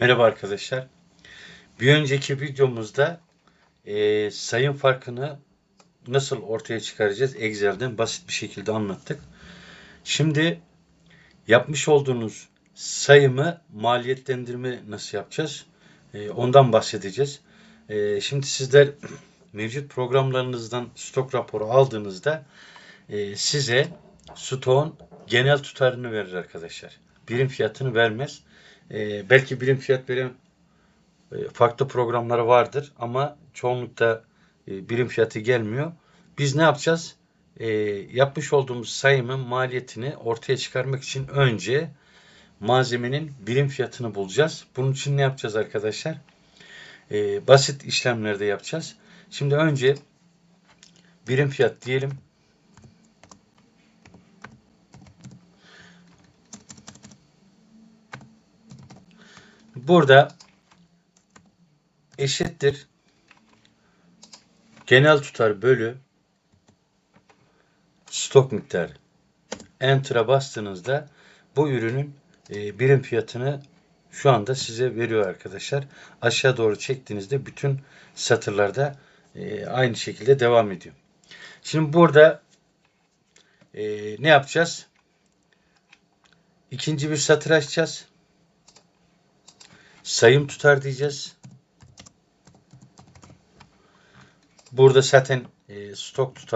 Merhaba arkadaşlar. Bir önceki videomuzda e, sayım farkını nasıl ortaya çıkaracağız Excel'den basit bir şekilde anlattık. Şimdi yapmış olduğunuz sayımı maliyetlendirme nasıl yapacağız? E, ondan bahsedeceğiz. E, şimdi sizler mevcut programlarınızdan stok raporu aldığınızda e, size stoğun genel tutarını verir arkadaşlar. Birim fiyatını vermez. E, belki birim fiyat veren e, farklı programları vardır ama çoğunlukta e, birim fiyatı gelmiyor. Biz ne yapacağız? E, yapmış olduğumuz sayımın maliyetini ortaya çıkarmak için önce malzemenin birim fiyatını bulacağız. Bunun için ne yapacağız arkadaşlar? E, basit işlemlerde yapacağız. Şimdi önce birim fiyat diyelim. Burada eşittir genel tutar bölü stok miktarı. Enter'a bastığınızda bu ürünün e, birim fiyatını şu anda size veriyor arkadaşlar. Aşağı doğru çektiğinizde bütün satırlarda e, aynı şekilde devam ediyor. Şimdi burada e, ne yapacağız? İkinci bir satır açacağız. Sayım tutar diyeceğiz. Burada zaten e, stok tutar